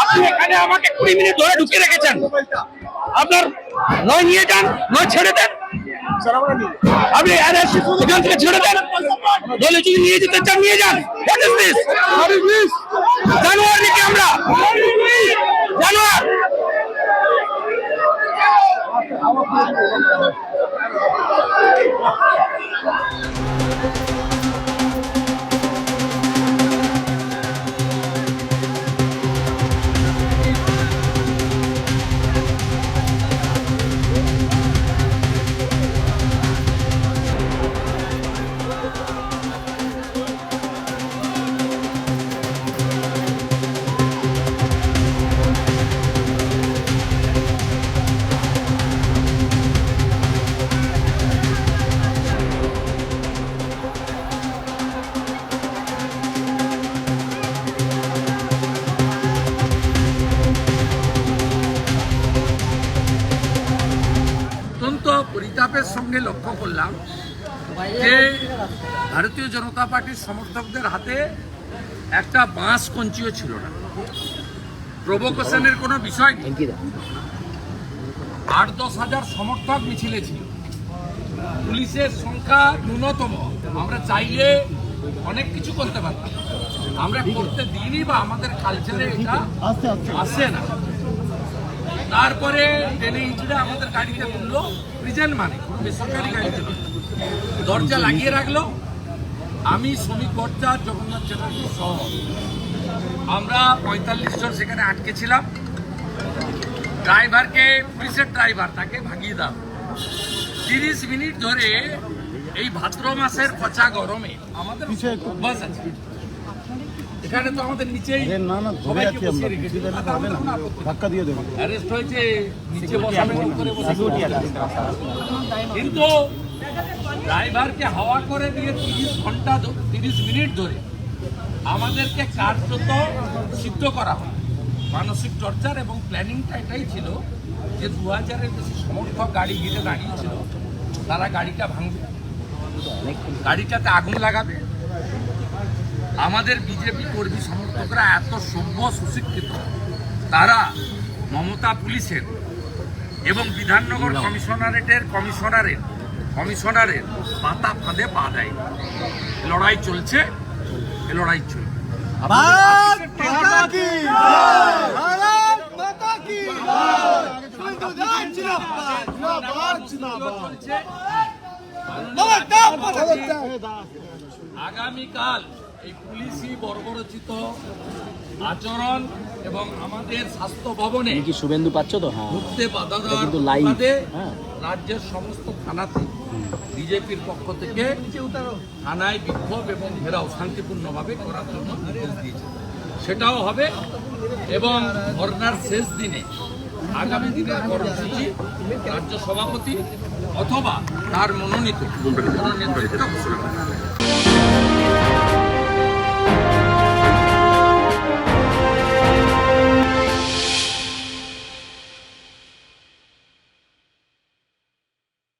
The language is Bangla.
আপনি এখানে আমাকে কুড়ি মিনিট ধরে ঢুকিয়ে রেখেছেন। আপনার নয় নিয়ে যান নয় ছেড়ে দেন। আপনি এখান থেকে ছেড়ে দেন। বলে যদি নিয়ে যেতে চান নিয়ে যান। This? আমরা পরিতাপের সঙ্গে লক্ষ্য করলাম যে ভারতীয় জনতা পার্টির সমর্থকদের হাতে একটা বাঁশ কঞ্চিও ছিল না। প্রভোকেশনের কোনো বিষয় নেই। আট দশ হাজার সমর্থক মিছিলে ছিল। পুলিশের সংখ্যা ন্যূনতম। আমরা চাইলে অনেক কিছু করতে পারতাম। আমরা করতে দিইনি বা আমাদের কালচারে এটা আসে না। তারপরে ট্রেনে ইঞ্জিনে আমাদের গাড়িতে তুললো। প্রিজেন্ট মানে কোনো বেসরকারি গাড়িতে নয়। দরজা লাগিয়ে রাখল। আমি শ্রমিক জগন্নাথ চ্যাটার্জি সহ আমরা পঁয়তাল্লিশ জন সেখানে আটকে ছিলাম। ড্রাইভারকে পুলিশের ড্রাইভার তাকে ভাগিয়ে দাও। তিরিশ মিনিট ধরে এই ভাদ্র মাসের পচা গরমে আমাদের বাস আছে। এখানে তো আমাদের নিচেই না না ধরে আছি আমরা কিছু হবে না। ধাক্কা দিয়ে দেবো। অ্যারেস্ট হয়েছে নিচে বসানো করে বসানো কিন্তু ড্রাইভারকে হাওয়া করে দিয়ে তিরিশ ঘণ্টা তিরিশ মিনিট ধরে আমাদেরকে কার্যত সিদ্ধ করা হয়। মানসিক টর্চার এবং প্ল্যানিংটা এটাই ছিল যে দু হাজারের বেশি সমর্থক গাড়ি ঘিরে দাঁড়িয়েছিল তারা গাড়িটা ভাঙবে। গাড়িটাতে আগুন লাগাবে আমাদের বিজেপি কর্মী সমর্থকরা এত সভ্য সুশিক্ষিত তারা মমতা পুলিশের এবং বিধাননগর কমিশনারেটের কমিশনারের কমিশনারের পাতা ফাঁদে পা দেয়। লড়াই চলছে এ লড়াই চলবে। চলছে আগামীকাল এই পুলিশি বর্বরচিত আচরণ এবং আমাদের স্বাস্থ্য ভবনে কি শুভেন্দু পাচ্ছ তো? হ্যাঁ। ঢুকতে বাধা দেওয়ার হ্যাঁ। রাজ্যের সমস্ত থানাতে বিজেপির পক্ষ থেকে থানায় বিক্ষোভ এবং ঘেরাও শান্তিপূর্ণভাবে করার জন্য নির্দেশ দিয়েছে। সেটাও হবে এবং ধর্নার শেষ দিনে আগামী দিনের কর্মসূচি রাজ্য সভাপতি অথবা তার মনোনীত মনোনীত। ঘোষণা।